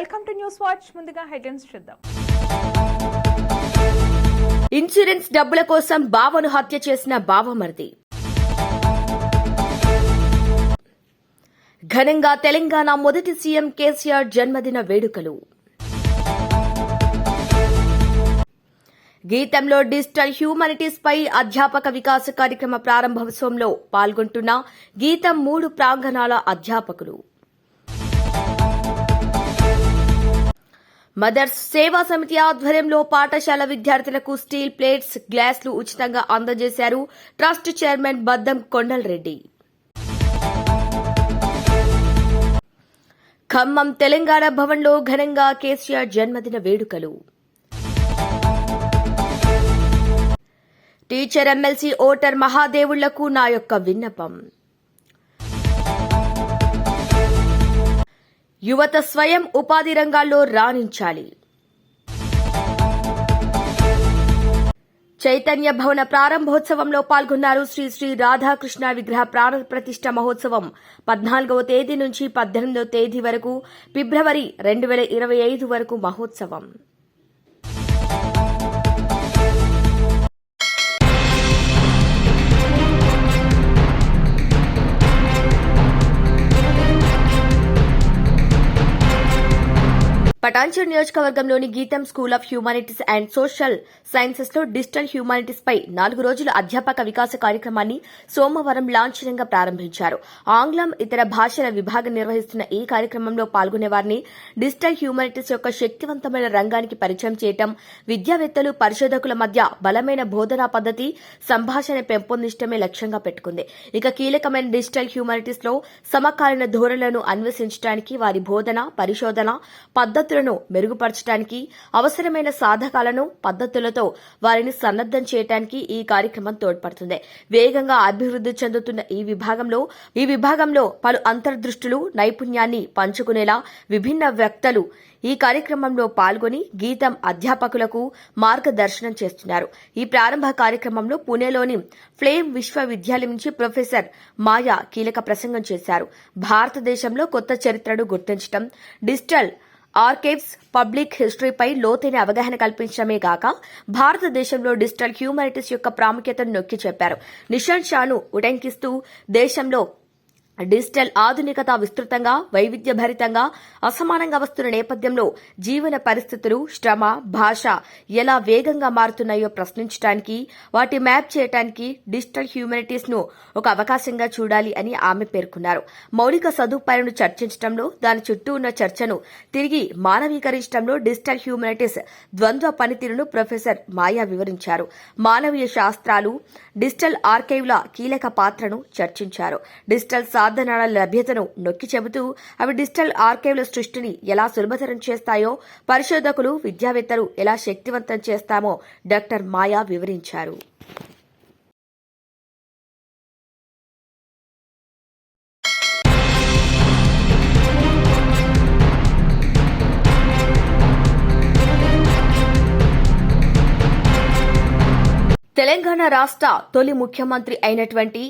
Welcome to news watch. ముందుగా headlines చూద్దాం. Insurance డబ్బుల కోసం బావను హత్య చేసిన బావమరిది ఘనంగా తెలంగాణ మొదటి సీఎం కేసీఆర్ జన్మదిన వేడుకలు. గీతంలో డిజిటల్ హ్యూమానిటీస్ పై అధ్యాపక వికాస కార్యక్రమ ప్రారంభోత్సవంలో పాల్గొంటున్న గీతం మూడు ప్రాంగణాల అధ్యాపకులు. మదర్స్ సేవా సమితి ఆధ్వర్యంలో పాఠశాల విద్యార్థులకు స్టీల్ ప్లేట్స్ గ్లాసులు ఉచితంగా అందజేశారు ట్రస్ట్ చైర్మన్ బద్దం కొండలరెడ్డి. ఖమ్మం తెలంగాణ భవన్లో ఘనంగా కేసీఆర్ జన్మదిన వేడుకలు. టీచర్ ఎమ్మెల్సీ ఓటర్ మహాదేవుళ్ళకు నా యొక్క విన్నపం. యువత స్వయం ఉపాధి రంగాల్లో రాణించాలి. చైతన్య భవన ప్రారంభోత్సవంలో పాల్గొన్నారు శ్రీ శ్రీ రాధాకృష్ణ విగ్రహ ప్రాణ ప్రతిష్ట మహోత్సవం. పద్నాలుగవ తేదీ నుంచి పద్దెనిమిదవ తేదీ వరకు ఫిబ్రవరి రెండు వేల ఇరవై ఐదు వరకు మహోత్సవం. పటాన్చర్ నియోజకవర్గంలోని GITAM school of humanities and social సైన్సెస్లో digital humanities పై నాలుగు రోజుల అధ్యాపక వికాస కార్యక్రమాన్ని సోమవారం లాంఛనంగా ప్రారంభించారు. ఆంగ్లం ఇతర భాషల విభాగం నిర్వహిస్తున్న ఈ కార్యక్రమంలో పాల్గొనే వారిని డిజిటల్ హ్యూమానిటీస్ యొక్క శక్తివంతమైన రంగానికి పరిచయం చేయటం విద్యావేత్తలు పరిశోధకుల మధ్య బలమైన బోధనా పద్ధతి సంభాషణ పెంపొందించడమే లక్ష్యంగా పెట్టుకుంది. ఇక కీలకమైన డిజిటల్ హ్యూమానిటీస్లో సమకాలీన ధోరణులను అన్వేషించడానికి వారి బోధన పరిశోధన పద్ధతులను మెరుగుపరచడానికి అవసరమైన సాధకాలను పద్ధతులతో వారిని సన్నద్దం చేయడానికి ఈ కార్యక్రమం తోడ్పడుతుంది. వేగంగా అభివృద్ది చెందుతున్న ఈ విభాగంలో ఈ విభాగంలో పలు అంతర్దృష్టులు నైపుణ్యాన్ని పంచుకునేలా విభిన్న వ్యక్తులు ఈ కార్యక్రమంలో పాల్గొని గీతం అధ్యాపకులకు మార్గదర్శనం చేస్తున్నారు. ఈ ప్రారంభ కార్యక్రమంలో పుణేలోని ఫ్లేమ్ విశ్వవిద్యాలయం నుంచి ప్రొఫెసర్ మాయా కీలక ప్రసంగం చేశారు. భారతదేశంలో కొత్త చరిత్రను గుర్తించడం డిజిటల్ ఆర్కైవ్స్ పబ్లిక్ హిస్టరీపై లోతైన అవగాహన కల్పించడమే గాక భారతదేశంలో డిజిటల్ హ్యూమానిటీస్ యొక్క ప్రాముఖ్యతను నొక్కి చెప్పారు. నిషాంత్ షాను ఉటంకిస్తూ దేశంలో డిజిటల్ ఆధునికత విస్తృతంగా వైవిధ్యభరితంగా అసమానంగా వస్తున్న నేపథ్యంలో జీవన పరిస్థితులు శ్రమ భాష ఎలా వేగంగా మారుతున్నాయో ప్రశ్నించడానికి వాటి మ్యాప్ చేయడానికి డిజిటల్ హ్యూమనిటీస్ను ఒక అవకాశంగా చూడాలి అని ఆమె పేర్కొన్నారు. మౌలిక సదుపాయాలను చర్చించడంలో దాని చుట్టూ ఉన్న చర్చను తిరిగి మానవీకరించడంలో డిజిటల్ హ్యూమనిటీస్ ద్వంద్వ పనితీరును ప్రొఫెసర్ మాయా వివరించారు. మానవీయ శాస్త్రాలు డిజిటల్ ఆర్కైవ్ల కీలక పాత్రను చర్చించారు. డిజిటల్ సాధనాల లభ్యతను నొక్కి చెబుతూ అవి డిజిటల్ ఆర్కైవ్ల సృష్టిని ఎలా సులభతరం చేస్తాయో పరిశోధకులు విద్యావేత్తలు ఎలా శక్తివంతం చేస్తామో డాక్టర్ మాయా వివరించారు. తెలంగాణ రాష్ట్ర తొలి ముఖ్యమంత్రి అయినటువంటి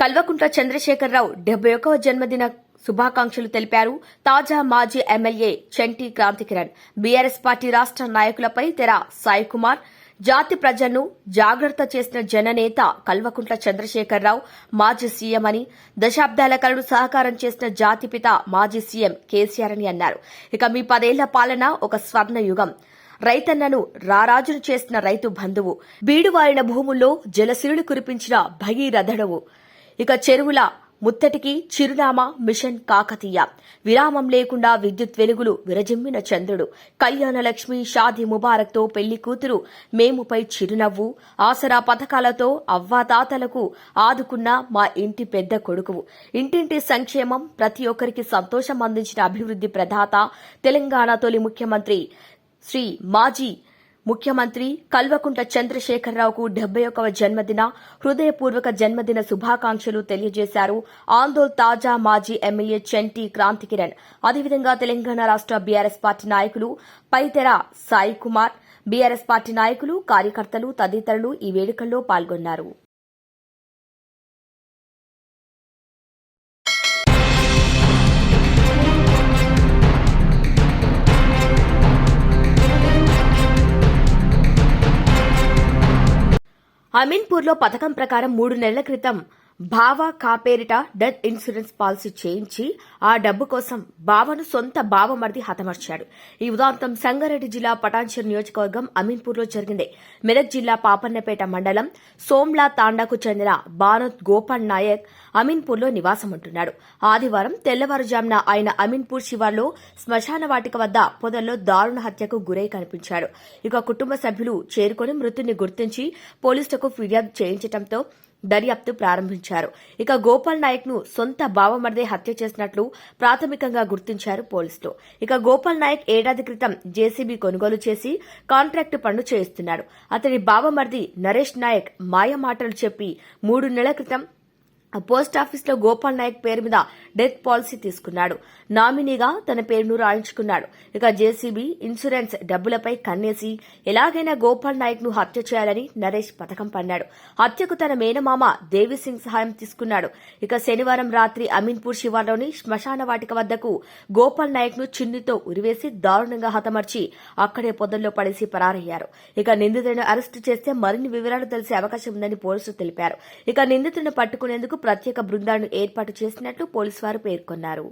కల్వకుంట్ల చంద్రశేఖరరావు డెబ్బై ఒకవ జన్మదిన శుభాకాంక్షలు తెలిపారు. తాజా మాజీ MLA Chanti Kranthikiran BRS party రాష్ట్ర నాయకులపై తెర సాయి కుమార్ జాతి ప్రజలను జాగ్రత్త చేసిన జననేత కల్వకుంట్ల చంద్రశేఖరరావు మాజీ సీఎం అని దశాబ్దాల కలను సహకారం చేసిన జాతిపిత మాజీ సీఎం కేసీఆర్ అని అన్నారు. ఇక మీ పదేళ్ళ పాలన ఒక స్వర్ణయుగం రైతన్నను రారాజును చేసిన రైతు బంధువు. బీడువారిన భూముల్లో జలసిరులు కురిపించిన భగీరథడవు. ఇక చెరువుల ముత్తటికి చిరునామా మిషన్ కాకతీయ. విరామం లేకుండా విద్యుత్ వెలుగులు విరజిమ్మిన చంద్రుడు. కళ్యాణలక్ష్మి షాది షాదీ ముబారక్తో పెళ్ళి కూతురు మేముపై చిరునవ్వు ఆసరా పథకాలతో అవ్వాతాతలకు ఆదుకున్న మా ఇంటి పెద్ద కొడుకువు. ఇంటింటి సంక్షేమం ప్రతి ఒక్కరికి సంతోషం అందించిన అభివృద్ది ప్రదాత తెలంగాణ తొలి ముఖ్యమంత్రి శ్రీ మాజీ ముఖ్యమంత్రి కల్వకుంట్ల చంద్రశేఖరరావుకు డెబ్బై ఒకవ జన్మదిన హృదయపూర్వక జన్మదిన శుభాకాంక్షలు తెలియజేశారు ఆందోళ్ తాజా మాజీ ఎమ్మెల్యే చంటి క్రాంతికిరణ్. అదేవిధంగా తెలంగాణ రాష్ట బీఆర్ఎస్ పార్టీ నాయకులు పైతెర సాయి కుమార్ బీఆర్ఎస్ పార్టీ నాయకులు కార్యకర్తలు తదితరులు ఈ వేడుకల్లో పాల్గొన్నారు. అమీన్పూర్లో పథకం ప్రకారం మూడు నెలల క్రితం బావ కాపేరిట డెత్ ఇన్సూరెన్స్ పాలసీ చేయించి ఆ డబ్బు కోసం బావను సొంత బావమర్ది హతమర్చాడు. ఈ ఉదాంతం సంగారెడ్డి జిల్లా పటాన్చర్ నియోజకవర్గం అమీన్పూర్లో జరిగింది. మెదక్ జిల్లా పాపన్నపేట మండలం సోమ్లా తాండాకు చెందిన బానోత్ గోపాల్ నాయక్ అమీన్పూర్లో నివాసముంటున్నాడు. ఆదివారం తెల్లవారుజామున ఆయన అమీన్పూర్ శివార్లో శ్మశాన వాటిక వద్ద పొదల్లో దారుణ హత్యకు గురై కనిపించాడు. ఇక కుటుంబ సభ్యులు చేరుకుని మృతుని గుర్తించి పోలీసులకు ఫిర్యాదు చేయించడంతో దర్యాప్తు ప్రారంభించారు. ఇక గోపాల్ నాయక్ను సొంత బావమర్దే హత్య చేసినట్లు ప్రాథమికంగా గుర్తించారు పోలీసులు. ఇక గోపాల్ నాయక్ ఏడాది క్రితం జేసీబీ కొనుగోలు చేసి కాంట్రాక్టు పనులు చేయిస్తున్నాడు అతని బావమర్ది నరేష్ నాయక్ మాయ మాటలు చెప్పి మూడు నెలల క్రితం పోస్ట్ ఆఫీస్లో గోపాల్ నాయక్ పేరు మీద డెత్ పాలసీ తీసుకున్నాడు. నామినీగా తన పేరును రాయించుకున్నాడు. ఇక జేసీబీ ఇన్సూరెన్స్ డబ్బులపై కన్నేసి ఎలాగైనా గోపాల్ నాయక్ను హత్య చేయాలని నరేష్ పథకం పన్నాడు. హత్యకు తన మేనమామ దేవిసింగ్ సహాయం తీసుకున్నాడు. ఇక శనివారం రాత్రి అమీన్పూర్ శివార్లోని శ్మశాన వాటిక వద్దకు గోపాల్ నాయక్ను చిన్నితో ఉరివేసి దారుణంగా హతమర్చి అక్కడే పొదల్లో పడేసి పరారయ్యారు. ఇక నిందితులను అరెస్టు చేస్తే మరిన్ని వివరాలు తెలిసే అవకాశం ఉందని పోలీసులు తెలిపారు. ఇక నిందితులను పట్టుకునేందుకు ప్రత్యేక బృందాలను ఏర్పాటు చేసినట్లు పోలీసు వారు పేర్కొన్నారు.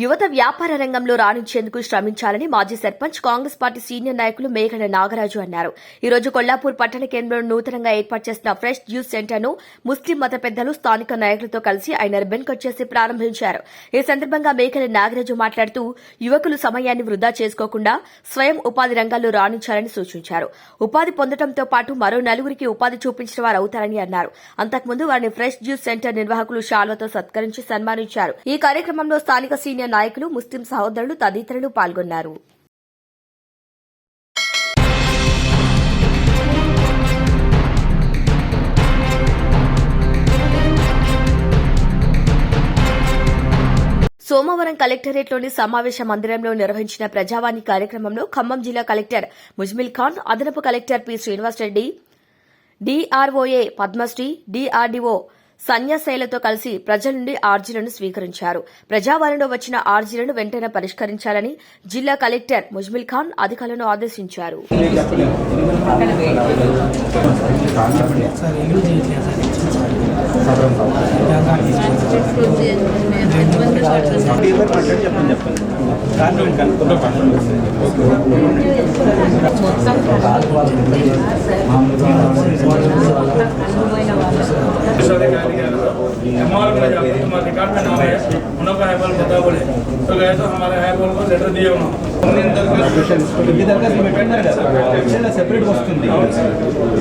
యువత వ్యాపార రంగంలో రాణించేందుకు శ్రమించాలని మాజీ సర్పంచ్ కాంగ్రెస్ పార్టీ సీనియర్ నాయకులు మేఘన నాగరాజు అన్నారు. ఈ రోజు కొల్లాపూర్ పట్టణ కేంద్రంలో నూతనంగా ఏర్పాటు చేసిన ఫ్రెష్ జ్యూస్ సెంటర్ను ముస్లిం మత పెద్దలు స్థానిక నాయకులతో కలిసి ఆయన రిబ్బన్ కట్ చేసి ప్రారంభించారు. ఈ సందర్భంగా మేఘన నాగరాజు మాట్లాడుతూ యువకులు సమయాన్ని వృధా చేసుకోకుండా స్వయం ఉపాధి రంగాల్లో రాణించాలని సూచించారు. ఉపాధి పొందడంతో పాటు మరో నలుగురికి ఉపాధి చూపించిన వారు అవుతారని అన్నారు. అంతకుముందు వారిని ఫ్రెష్ జ్యూస్ సెంటర్ నిర్వాహకులు షాల్వతో సత్కరించి సన్మానించారు. ఈ కార్యక్రమంలో స్థానిక సీనియర్ నాయకులు ముస్లిం సహోదరులు తదితరులు పాల్గొన్నారు. సోమవారం కలెక్టరేట్లోని సమావేశ మందిరంలో నిర్వహించిన ప్రజావాణి కార్యక్రమంలో ఖమ్మం జిల్లా కలెక్టర్ ముజ్మిల్ ఖాన్ అదనపు collector P Srinivasa Reddy DROA Padmasri DRDO సన్యాసైలతో కలిసి ప్రజల నుండి ఆర్జీలను స్వీకరించారు. ప్రజావాణిలో వచ్చిన ఆర్జీలను వెంటనే పరిష్కరించాలని జిల్లా కలెక్టర్ ముజ్మిల్ ఖాన్ అధికారులను ఆదేశించారు. చెప్పండి చెప్పండి. కానీ కనుక్కుంటా एमआर में जाकर तुम्हारे रिकॉर्ड में नाम है उनका हैबल बता बोले तो गए तो हमारे हैबल को लेटर दिए उन्होंने మీ దగ్గర మీరు పెట్టినారు కదా సెక్షన్ సెపరేట్ వస్తుంది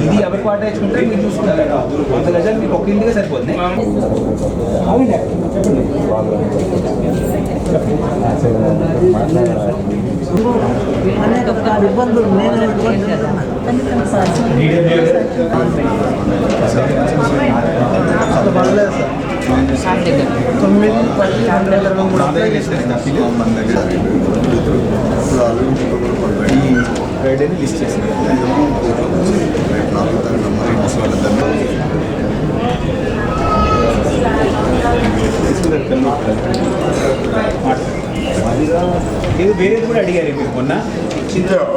ఇది ఎవరికి వాట వేసుకుంటే మీరు చూసుకుంటారు వంద గజాలు మీకు ఒక ఇంటిగా సరిపోతుంది అనేక రకాల ఇబ్బందులు నేను ఎదుర్కొంటున్నాను. అంత పర్లేదు సార్. తొమ్మిది పది రెండు వేల ఇరవై మూడు అప్లై చేశాను. ఫ్రైడేని లిస్ట్ చేసింది కదా.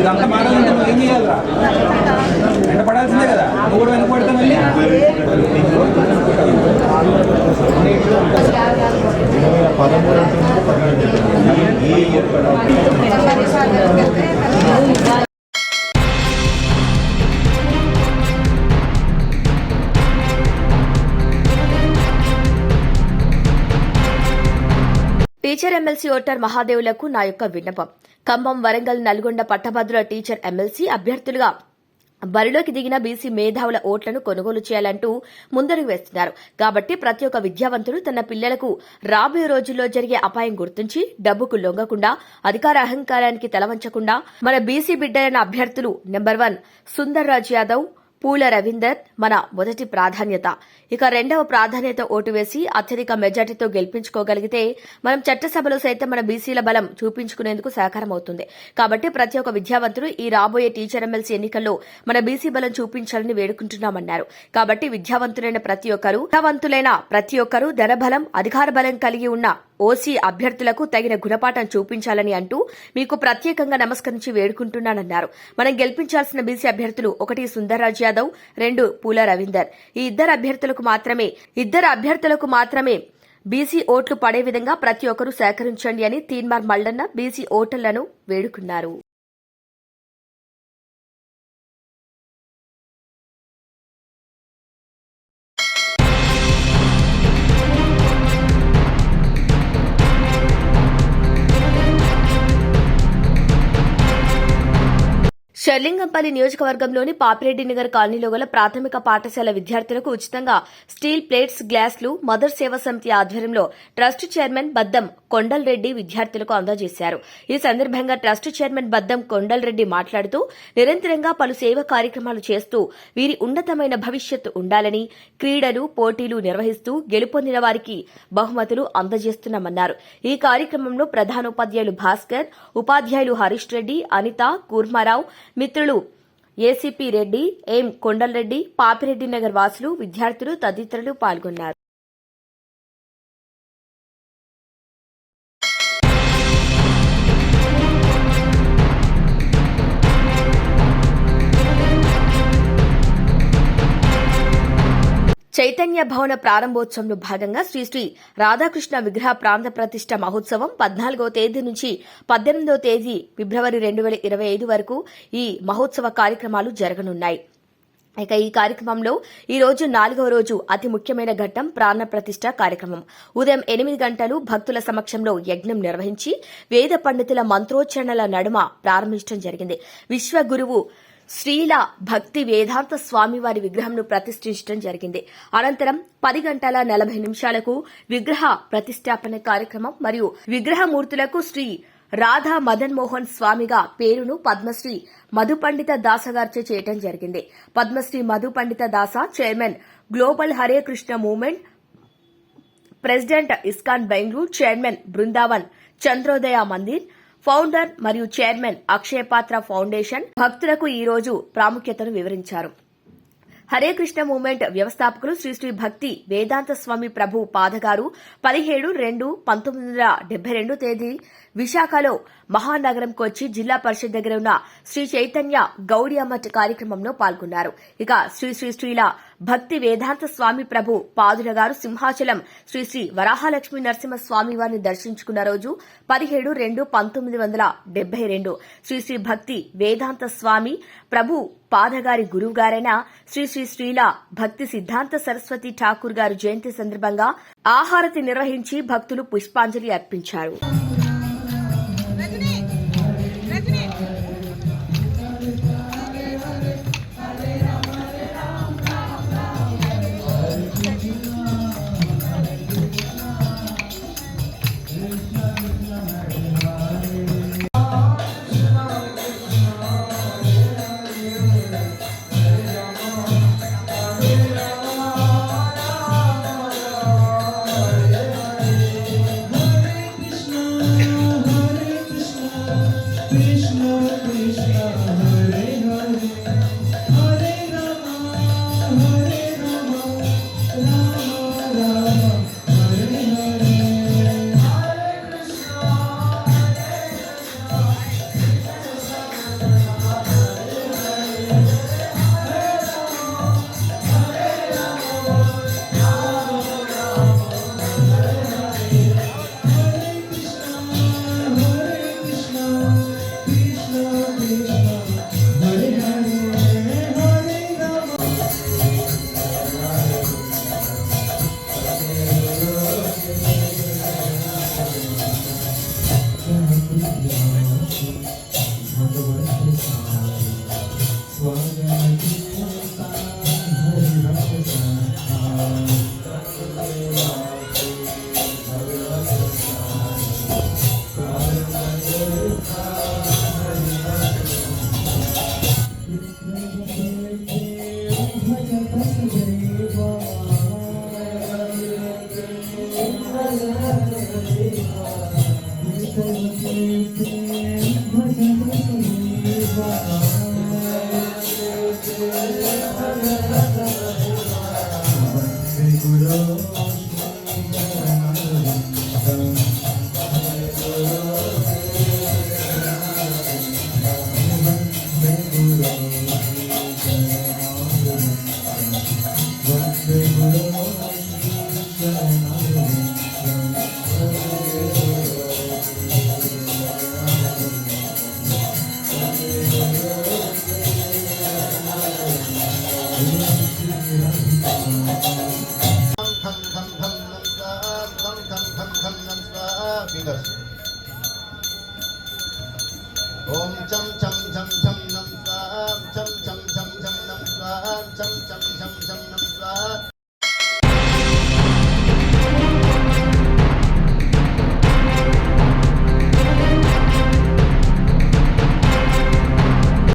ఇదంతా మాట్లాడుతుంటే నువ్వు ఏం చేయాలరా వెంట పడాల్సిందే కదా నువ్వు కూడా మళ్ళీ టీచర్ ఎమ్మెల్సీ ఓటర్ మహాదేవులకు నా యొక్క విన్నపం. ఖమ్మం వరంగల్ నల్గొండ పట్టభద్రుల టీచర్ ఎమ్మెల్సీ అభ్యర్థులుగా బరిలోకి దిగిన బీసీ మేధావుల ఓట్లను కొనుగోలు చేయాలంటూ ముందడుగు వేస్తున్నారు. కాబట్టి ప్రతి ఒక్క విద్యావంతుడు తన పిల్లలకు రాబోయే రోజుల్లో జరిగే అపాయం గుర్తించి డబ్బుకు లొంగకుండా అధికార అహంకారానికి తలవంచకుండా మన బీసీ బిడ్డలైన అభ్యర్థులు నెంబర్ వన్ సుందర్ రాజ్ యాదవ్ పూల రవీందర్ మన మొదటి ప్రాధాన్యత. ఇక రెండవ ప్రాధాన్యత ఓటు వేసి అత్యధిక మెజార్టీతో గెలిపించుకోగలిగితే మనం చట్టసభలో సైతం మన బీసీల బలం చూపించుకునేందుకు సహకారం అవుతుంది కాబట్టి ప్రతి ఒక్క విద్యావంతుడు ఈ రాబోయే టీచర్ ఎమ్మెల్సీ ఎన్నికల్లో మన బీసీ బలం చూపించాలని వేడుకుంటున్నామన్నారు. కాబట్టి విద్యావంతులైన ప్రతి ఒక్కరూ విద్యావంతులైన ప్రతి ఒక్కరూ ధనబలం అధికార బలం కలిగి ఉన్న ఓసీ అభ్యర్థులకు తగిన గుణపాఠం చూపించాలని అంటూ మీకు ప్రత్యేకంగా నమస్కరించి వేడుకుంటున్నానన్నారు. మనం గెలిపించాల్సిన బీసీ అభ్యర్థులు ఒకటి సుందర్రాజ్ యాదవ్ రెండు పూల రవీందర్. ఈ ఇద్దరు అభ్యర్థులకు మాత్రమే ఇద్దరు అభ్యర్థులకు మాత్రమే బీసీ ఓట్లు పడే విధంగా ప్రతి ఒక్కరూ సేకరించండి అని తీన్మార్ మల్లన్న బీసీ ఓటర్లను వేడుకున్నారు. షర్లింగంపల్లి నియోజకవర్గంలోని పాపిరెడ్డి నగర్ కాలనీలో గల ప్రాథమిక పాఠశాల విద్యార్థులకు ఉచితంగా స్టీల్ ప్లేట్స్ గ్లాసులు మదర్ సేవా సమితి ఆధ్వర్యంలో ట్రస్ట్ చైర్మన్ బద్దం కొండల్ రెడ్డి విద్యార్థులకు అందజేశారు. ఈ సందర్భంగా ట్రస్ట్ చైర్మన్ బద్దం కొండల్ రెడ్డి మాట్లాడుతూ నిరంతరంగా పలు సేవా కార్యక్రమాలు చేస్తూ వీరి ఉన్నతమైన భవిష్యత్తు ఉండాలని క్రీడలు పోటీలు నిర్వహిస్తూ గెలుపొందిన వారికి బహుమతులు అందజేస్తున్నామన్నారు. ఈ కార్యక్రమంలో ప్రధానోపాధ్యాయులు భాస్కర్ ఉపాధ్యాయులు హరీష్ రెడ్డి అనిత కూర్మారావు మిత్రులు ఏసీపీ రెడ్డి ఎం కొండలరెడ్డి పాపిరెడ్డి నగర్ వాసులు విద్యార్థులు తదితరులు పాల్గొన్నారు. చైతన్య భవన ప్రారంభోత్సవంలో భాగంగా శ్రీ శ్రీ రాధాకృష్ణ విగ్రహ ప్రాంత ప్రతిష్ట మహోత్సవం పద్నాలుగో తేదీ నుంచి పద్దెనిమిదో తేదీ ఫిబ్రవరి రెండు వేల ఇరవై ఐదు వరకు ఈ మహోత్సవ కార్యక్రమాలు జరగనున్నాయి. ఇక ఈ కార్యక్రమంలో ఈ రోజు నాలుగవ రోజు అతి ముఖ్యమైన ఘట్టం ప్రాణ ప్రతిష్ట కార్యక్రమం. ఉదయం ఎనిమిది గంటలు భక్తుల సమక్షంలో యజ్ఞం నిర్వహించి వేద పండితుల మంత్రోచ్చరణల నడుమ ప్రారంభించడం జరిగింది. విశ్వ గురువు శ్రీల భక్తి వేదాంత స్వామివారి విగ్రహంను ప్రతిష్ఠించడం జరిగింది. అనంతరం పది గంటల నలభై నిమిషాలకు విగ్రహ ప్రతిష్టాపన కార్యక్రమం మరియు విగ్రహమూర్తులకు శ్రీ రాధా మదన్ మోహన్ స్వామిగా పేరును పద్మశ్రీ మధు పండిత చేయటం జరిగింది. Padmashri Madhu Pandita Dasa chairman global Hare Krishna movement president ISKCON Bengaluru chairman Vrindavan Chandrodaya Mandir founder మరియు చైర్మన్ అక్షయపాత్ర ఫౌండేషన్ భక్తులకు ఈ రోజు ప్రాముఖ్యతను వివరించారు. హరే కృష్ణ మూమెంట్ వ్యవస్థాపకులు శ్రీ శ్రీ భక్తి వేదాంత స్వామి ప్రభు పాదగారు పదిహేడు రెండు పంతొమ్మిది వందల డెబ్బై రెండు తేదీ విశాఖలో మహానగరంకు వచ్చి జిల్లా పరిషత్ దగ్గర ఉన్న శ్రీ చైతన్య గౌడియ కార్యక్రమంలో పాల్గొన్నారు. ఇక శ్రీ శ్రీ శ్రీల భక్తి వేదాంత స్వామి ప్రభు పాదుల గారు సింహాచలం శ్రీ శ్రీ వరాహలక్ష్మి నరసింహ స్వామి వారిని దర్శించుకున్న రోజు పదిహేడు రెండు పంతొమ్మిది వందల డెబ్బై రెండు శ్రీ శ్రీ భక్తి వేదాంత స్వామి ప్రభు పాదగారి గురువుగారైన శ్రీ శ్రీ శ్రీల భక్తి సిద్ధాంత సరస్వతి ఠాకూర్ గారు జయంతి సందర్భంగా ఆహారతి నిర్వహించి భక్తులు పుష్పాంజలి అర్పించారు.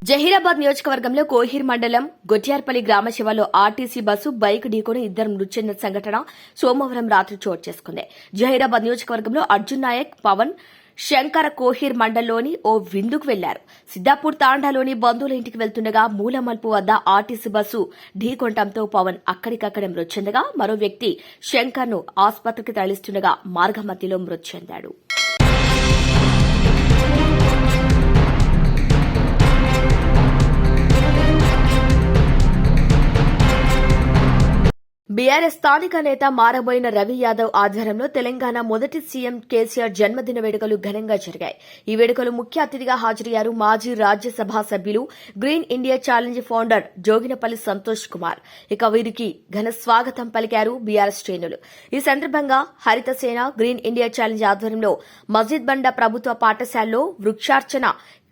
జహీరాబాద్ నియోజకవర్గంలో కోహిర్ మండలం గొట్యార్పల్లి గ్రామ శివలో ఆర్టీసీ బస్సు బైక్ ఢీకొని ఇద్దరు మృతి చెందిన సంఘటన సోమవారం రాత్రి చోటు చేసుకుంది. జహీరాబాద్ నియోజకవర్గంలో అర్జున్ నాయక్ పవన్ శంకర కోహిర్ మండలంలోని ఓ విందుకు వెళ్ళారు. సిద్దాపూర్ తాండాలోని బంధువుల ఇంటికి వెళ్తుండగా మూలమల్పు వద్ద ఆర్టీసీ బస్సు ఢీకొనటంతో పవన్ అక్కడికక్కడే మృతి చెందగా మరో వ్యక్తి శంకర్ను ఆసుపత్రికి తరలిస్తుండగా మార్గమధ్యలో మృతి చెందాడు బీఆర్ఎస్ స్థానిక నేత మారబోయిన రవి యాదవ్ ఆధ్వర్యంలో తెలంగాణ మొదటి సీఎం కేసీఆర్ జన్మదిన వేడుకలు ఘనంగా జరిగాయి. ఈ వేడుకలు ముఖ్య అతిథిగా హాజరయ్యారు మాజీ రాజ్యసభ సభ్యులు green India challenge founder Joginapally Santosh Kumar. ఇక వీరికి ఘన స్వాగతం పలికారు బీఆర్ఎస్ శ్రేణులు. ఈ సందర్భంగా హరిత సేన గ్రీన్ ఇండియా ఛాలెంజ్ ఆధ్వర్యంలో మస్జిద్ బండ ప్రభుత్వ పాఠశాలలో వృక్షార్చన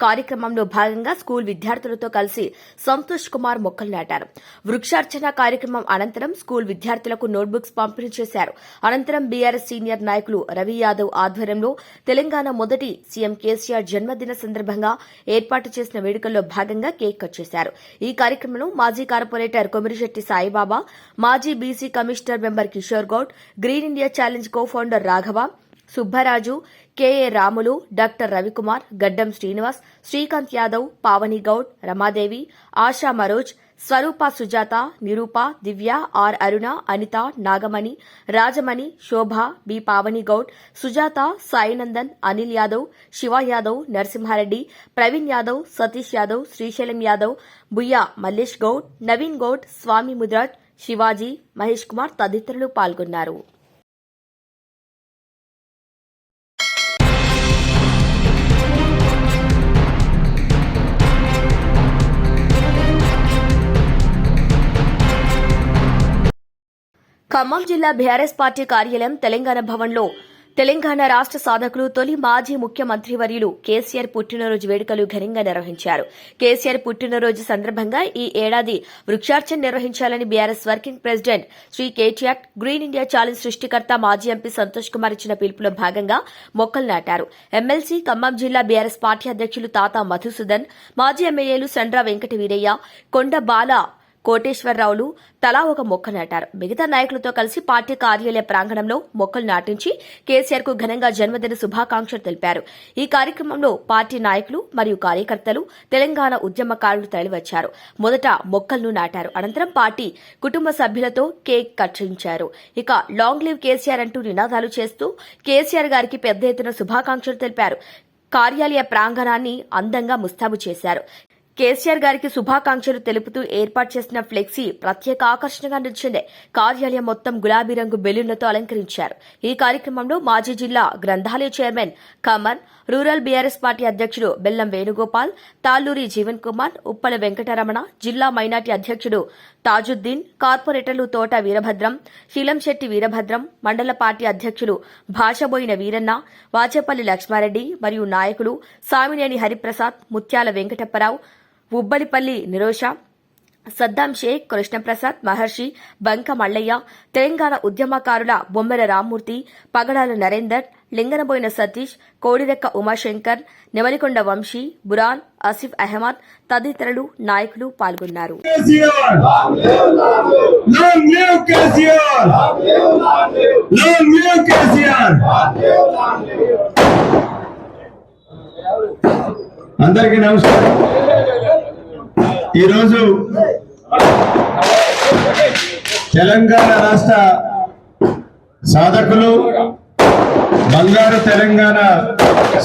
కార్యక్రమంలో భాగంగా స్కూల్ విద్యార్థులతో కలిసి సంతోష్ కుమార్ మొక్కలు నాటారు. వృక్షార్చన కార్యక్రమం అనంతరం స్కూల్ విద్యార్థులకు నోట్బుక్స్ పంపిణీ చేశారు. అనంతరం బీఆర్ఎస్ సీనియర్ నాయకులు రవి యాదవ్ ఆధ్వర్యంలో తెలంగాణ మొదటి సీఎం కేసీఆర్ జన్మదిన సందర్భంగా ఏర్పాటు చేసిన వేడుకల్లో భాగంగా కేక్ కట్ చేశారు. ఈ కార్యక్రమంలో మాజీ కార్పొరేటర్ కొమిరిశెట్టి సాయిబాబా మాజీ BC commissioner member Kishore Goud green India challenge co founder Raghava Subbaraju KA Ramulu doctor Ravikumar Gaddam Srinivas Srikanth Yadav Pavani Goud Ramadevi Asha Maroj Swaroopa Sujatha Niroopa Divya R Aruna Anitha Nagamani Rajamani Shobha B. Pavani Goud Sujatha Sainandan Anil Yadav Shiva Yadav Narasimhareddy Praveen Yadav Satish Yadav Srisailam Yadav Buyya Mallesh Goud Naveen Goud Swamy Mudraj Shivaji Mahesh Kumar తదితరులు పాల్గొన్నారు. ఖమ్మం జిల్లా BRS party కార్యాలయం తెలంగాణ భవన్లో తెలంగాణ రాష్ట్ర సాధకులు తొలి మాజీ ముఖ్యమంత్రి వర్యులు కేసీఆర్ పుట్టినరోజు వేడుకలు ఘనంగా నిర్వహించారు. కేసీఆర్ పుట్టినరోజు సందర్భంగా ఈ ఏడాది వృక్షార్చన నిర్వహించాలని BRS working president Shri KTR green India challenge సృష్టికర్త మాజీ ఎంపీ సంతోష్ కుమార్ ఇచ్చిన పిలుపులో భాగంగా మొక్కలు నాటారు. ఎమ్మెల్సీ ఖమ్మం జిల్లా బీఆర్ఎస్ పార్టీ అధ్యక్షులు తాత మధుసూదన్ మాజీ ఎమ్మెల్యేలు సండ్ర వెంకట వీరయ్య కొండ బాల కోటేశ్వరరావులు తలా ఒక మొక్క నాటారు. మిగతా నాయకులతో కలిసి పార్టీ కార్యాలయ ప్రాంగణంలో మొక్కలు నాటించి కేసీఆర్కు ఘనంగా జన్మదిన శుభాకాంక్షలు తెలిపారు. ఈ కార్యక్రమంలో పార్టీ నాయకులు మరియు కార్యకర్తలు తెలంగాణ ఉద్యమకారులు తరలివచ్చారు. మొదట మొక్కలను నాటారు. అనంతరం పార్టీ కుటుంబ సభ్యులతో కేక్ కట్ చేయించారు. ఇక లాంగ్ లివ్ కేసీఆర్ అంటూ నినాదాలు చేస్తూ కేసీఆర్ గారికి పెద్ద ఎత్తున శుభాకాంక్షలు తెలిపారు. కార్యాలయ ప్రాంగణాన్ని అందంగా ముస్తాబు చేశారు. కేసీఆర్ గారికి శుభాకాంక్షలు తెలుపుతూ ఏర్పాటు చేసిన ఫ్లెక్సీ ప్రత్యేక ఆకర్షణగా నిలిచింది. కార్యాలయం మొత్తం గులాబీ రంగు బెలూన్లతో అలంకరించారు. ఈ కార్యక్రమంలో మాజీ జిల్లా గ్రంథాలయ chairman Kamar rural BRS party అధ్యక్షుడు బెల్లం వేణుగోపాల్ తాళ్ళూరి జీవన్ కుమార్ ఉప్పల వెంకటరమణ జిల్లా మైనార్టీ అధ్యక్షుడు తాజుద్దీన్ కార్పొరేటర్లు తోట వీరభద్రం శీలంశెట్టి వీరభద్రం మండల పార్టీ అధ్యక్షులు భాషబోయిన వీరన్న వాచేపల్లి లక్ష్మారెడ్డి మరియు నాయకులు సామినేని హరిప్రసాద్ ముత్యాల వెంకటప్పరావు ఉబ్బలిపల్లి నిరోష సద్దాం షేక్ కృష్ణప్రసాద్ మహర్షి బంక మల్లయ్య తెలంగాణ ఉద్యమకారుల బొమ్మెల రామ్మూర్తి పగడాల నరేందర్ లింగనబోయిన సతీష్ కోడిరెక్క ఉమాశంకర్ నెమలికొండ వంశీ బురాన్ ఆసిఫ్ అహ్మద్ తదితరులు నాయకులు పాల్గొన్నారు. అందరికీ నమస్కారం. ఈరోజు తెలంగాణ రాష్ట్ర సాధకులు బంగారు తెలంగాణ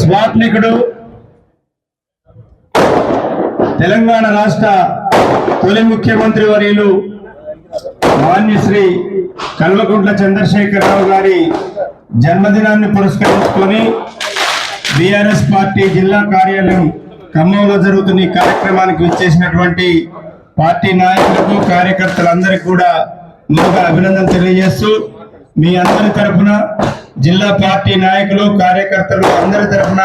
స్వాత్మికుడు తెలంగాణ రాష్ట్ర తొలి ముఖ్యమంత్రి వర్యులు మాన్యశ్రీ కల్వకుంట్ల చంద్రశేఖరరావు గారి జన్మదినాన్ని పురస్కరించుకొని బీఆర్ఎస్ పార్టీ జిల్లా కార్యాలయం ఖమ్మంలో జరుగుతున్న ఈ కార్యక్రమానికి విచ్చేసినటువంటి పార్టీ నాయకులకు కార్యకర్తలందరికీ కూడా ముందుగా అభినందన తెలియజేస్తూ మీ అందరి తరఫున జిల్లా పార్టీ నాయకులు కార్యకర్తలు అందరి తరఫున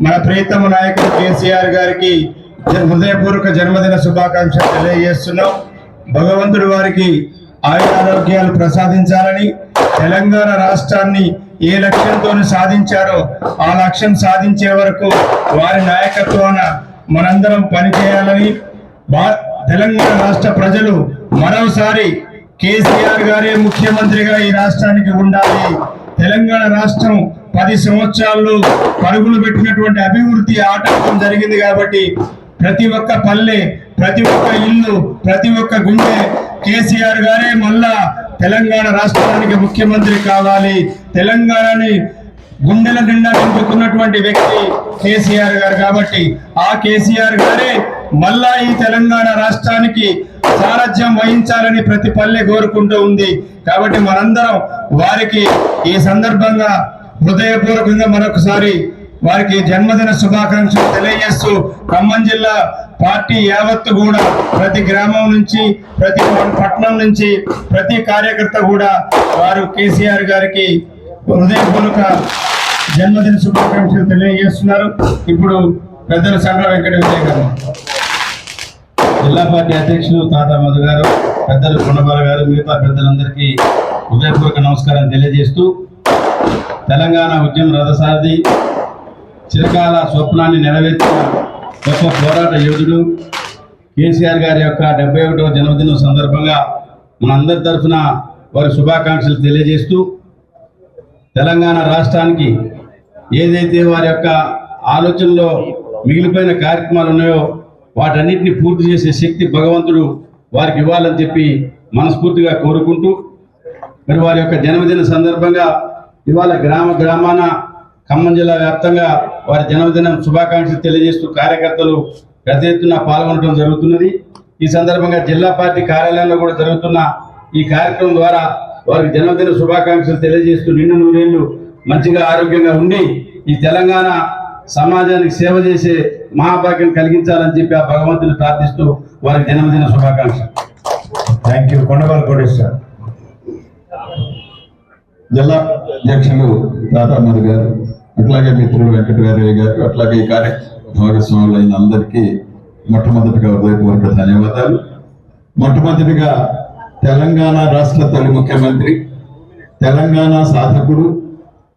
మన ప్రియతమ నాయకుడు కేసీఆర్ గారికి హృదయపూర్వక జన్మదిన శుభాకాంక్షలు తెలియజేస్తున్నాం. భగవంతుడు వారికి ఆయురారోగ్యాలు ప్రసాదించాలని తెలంగాణ రాష్ట్రాన్ని ఏ లక్ష్యంతో సాధించారో ఆ లక్ష్యం సాధించే వరకు వారి నాయకత్వాన మనందరం పనిచేయాలని భా- తెలంగాణ రాష్ట్ర ప్రజలు మరోసారి కేసీఆర్ గారే ముఖ్యమంత్రిగా ఈ రాష్ట్రానికి ఉండాలి. తెలంగాణ రాష్ట్రం పది సంవత్సరాల్లో పరుగులు పెట్టినటువంటి అభివృద్ధి ఆటంకం జరిగింది కాబట్టి ప్రతి ఒక్క పల్లె ప్రతి ఒక్క ఇల్లు ప్రతి ఒక్క గుండె కేసీఆర్ గారే మళ్ళా తెలంగాణ రాష్ట్రానికి ముఖ్యమంత్రి కావాలి. తెలంగాణని గుండెల నిండా నింపుకున్నటువంటి వ్యక్తి కేసీఆర్ గారు కాబట్టి ఆ కేసీఆర్ గారే మళ్ళా ఈ తెలంగాణ రాష్ట్రానికి సారథ్యం వహించాలని ప్రతి పల్లె కోరుకుంటూ ఉంది. కాబట్టి మనందరం వారికి ఈ సందర్భంగా హృదయపూర్వకంగా మరొకసారి వారికి జన్మదిన శుభాకాంక్షలు తెలియజేస్తూ ఖమ్మం జిల్లా పార్టీ యావత్తు కూడా ప్రతి గ్రామం నుంచి ప్రతి పట్టణం నుంచి ప్రతి కార్యకర్త కూడా వారు కేసీఆర్ గారికి హృదయపూర్వక జన్మదిన శుభాకాంక్షలు తెలియజేస్తున్నారు. ఇప్పుడు పెద్దల సంఘ వెంకట విజయ గారు. జిల్లా పార్టీ అధ్యక్షులు తాత మధు గారు పెద్దలు కొండబాల గారు మిగతా పెద్దలందరికీ హృదయపూర్వక నమస్కారం తెలియజేస్తూ తెలంగాణ ఉద్యమ రథసారథి చిరకాల స్వప్నాన్ని నెరవేర్చిన గొప్ప పోరాట యోధుడు కేసీఆర్ గారి యొక్క డెబ్బై ఒకటవ జన్మదినం సందర్భంగా మనందరి తరఫున వారి శుభాకాంక్షలు తెలియజేస్తూ తెలంగాణ రాష్ట్రానికి ఏదైతే వారి యొక్క ఆలోచనలో మిగిలిపోయిన కార్యక్రమాలు ఉన్నాయో వాటన్నిటిని పూర్తి చేసే శక్తి భగవంతుడు వారికి ఇవ్వాలని చెప్పి మనస్ఫూర్తిగా కోరుకుంటూ మరి వారి యొక్క జన్మదిన సందర్భంగా ఇవాళ గ్రామ గ్రామాన ఖమ్మం జిల్లా వ్యాప్తంగా వారి జన్మదినం శుభాకాంక్షలు తెలియజేస్తూ కార్యకర్తలు పెద్ద ఎత్తున పాల్గొనడం జరుగుతున్నది. ఈ సందర్భంగా జిల్లా పార్టీ కార్యాలయంలో కూడా జరుగుతున్న ఈ కార్యక్రమం ద్వారా వారికి జన్మదిన శుభాకాంక్షలు తెలియజేస్తూ నిండు నూరేళ్ళు మంచిగా ఆరోగ్యంగా ఉండి ఈ తెలంగాణ సమాజానికి సేవ చేసే మహాభాగ్యం కలిగించాలని చెప్పి ఆ భగవంతుని ప్రార్థిస్తూ వారికి జన్మదిన శుభాకాంక్షలు. థ్యాంక్ యూ కొండవాళ్ళ కోటేశ్వర్ జిల్లా అధ్యక్షులు తాతామణి గారు అట్లాగే మిత్రులు వెంకటవీరయ్య గారు అట్లాగే ఈ కార్యక్రమ అయిన అందరికీ మొట్టమొదటిగా హృదయపూర్వక ధన్యవాదాలు. మొట్టమొదటిగా తెలంగాణ రాష్ట్ర తొలి ముఖ్యమంత్రి తెలంగాణ సాధకుడు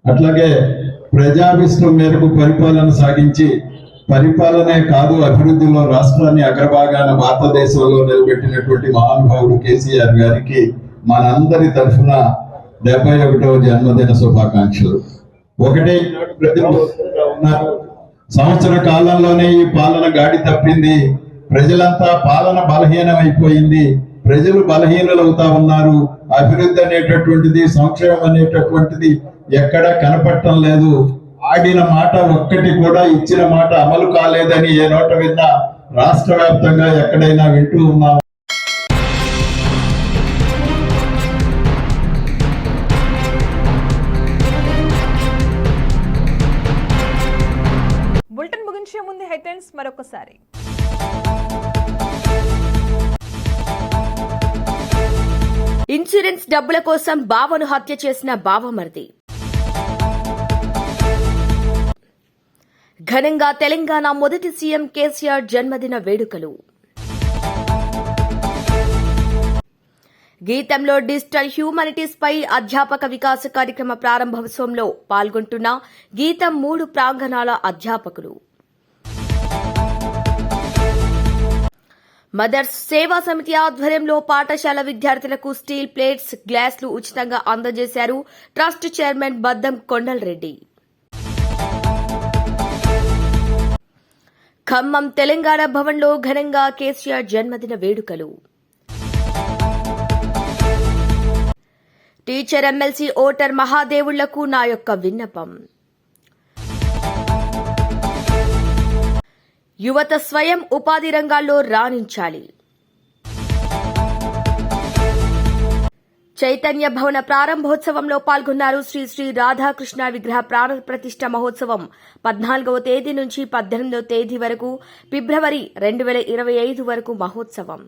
అట్లాగే ప్రజాభిష్టం మేరకు పరిపాలన సాగించి పరిపాలనే కాదు అభివృద్ధిలో రాష్ట్రాన్ని అగ్రభాగాన భారతదేశంలో నిలబెట్టినటువంటి మహానుభావుడు కేసీఆర్ గారికి మనందరి తరఫున డెబ్బై ఒకటవ జన్మదిన శుభాకాంక్షలు. ఒకటే ఈనాడు ఉన్నారు. సంవత్సర కాలంలోనే ఈ పాలన గాడి తప్పింది. ప్రజలంతా పాలన బలహీనం అయిపోయింది ప్రజలు బలహీనలవుతా ఉన్నారు. అభివృద్ధి అనేటటువంటిది సంక్షేమం అనేటటువంటిది ఎక్కడ కనపడటం లేదు. ఆడిన మాట ఒక్కటి కూడా ఇచ్చిన మాట అమలు కాలేదని ఏ నోట విన్నా రాష్ట్ర వ్యాప్తంగా ఎక్కడైనా వింటూ ఉన్నాము బులెటిన్ ముగించే ముందు హెడ్లైన్స్ మరొకసారి. ఇన్సూరెన్స్ డబ్బుల కోసం బావను హత్య చేసిన బావమరిది ఘనంగా తెలంగాణ మొదటి సీఎం కేసీఆర్ జన్మదిన వేడుకలు. గీతంలో డిజిటల్ హ్యూమానిటీస్ పై అధ్యాపక వికాస కార్యక్రమ ప్రారంభోత్సవంలో పాల్గొంటున్న గీతం మూడు ప్రాంగణాల అధ్యాపకులు. మదర్స్ సేవా సమితి ఆధ్వర్యంలో పాఠశాల విద్యార్థులకు స్టీల్ ప్లేట్స్ గ్లాసులు ఉచితంగా అందజేశారు ట్రస్ట్ చైర్మన్ బద్దం కొండలరెడ్డి. ఖమ్మం తెలంగాణ భవన్లో ఘనంగా కేసీఆర్ జన్మదిన వేడుకలు. టీచర్ ఎమ్మెల్సీ ఓటర్ మహాదేవుళ్ళకు నా యొక్క విన్నపం. యువత స్వయం ఉపాధి రంగాల్లో రాణించాలి. చైతన్య భవన ప్రారంభోత్సవంలో పాల్గొన్నారు శ్రీ శ్రీ రాధాకృష్ణ విగ్రహ ప్రాణ ప్రతిష్ట మహోత్సవం. పద్నాలుగవ తేదీ నుంచి పద్దెనిమిదవ తేదీ వరకు ఫిబ్రవరి రెండు వేల ఇరవై ఐదు వరకు మహోత్సవం.